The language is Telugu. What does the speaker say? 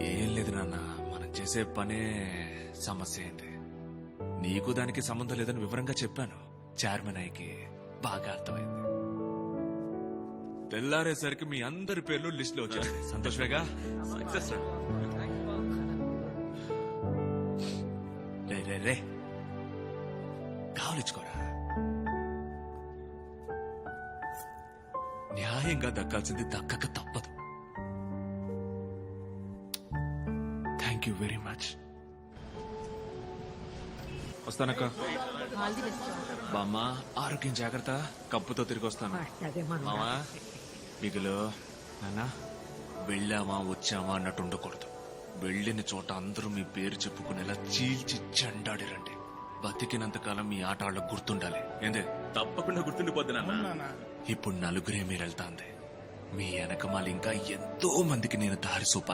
ఏం లేదు నాన్న మనం చేసే పనే సమస్య అయింది నీకు దానికి సంబంధం లేదని వివరంగా చెప్పాను. చైర్మన్ అయ్యకి బాగా అర్థమైంది. తెల్లారేసరికి మీ అందరి పేర్లు లిస్ట్లో వచ్చాయి సంతోషమేగా సక్సెస్ రే రే రే. కావలించుకోరా న్యాయంగా దక్కాల్సింది దక్కక తప్పదు. Thank you very much. వస్తానక్క. బామ్మ ఆరోగ్యం జాగ్రత్త. కప్పుతో తిరిగి వస్తాను. మామా మిగులు. నాన్న వెళ్ళామా వచ్చామా అన్నట్టు ఉండకూడదు. వెళ్ళిన చోట అందరూ మీ పేరు చెప్పుకునేలా చీల్చి చెండాడిరండి. బతికినంత కాలం మీ ఆట వాళ్ళకు గుర్తుండాలి. ఏందే? తప్పకుండా గుర్తుండిపోద్ది నాన్న. ఇప్పుడు నలుగురే మీరు వెళ్తాంది మీ వెనకమాల ఇంకా ఎంతో మందికి నేను దారి చూపాలి.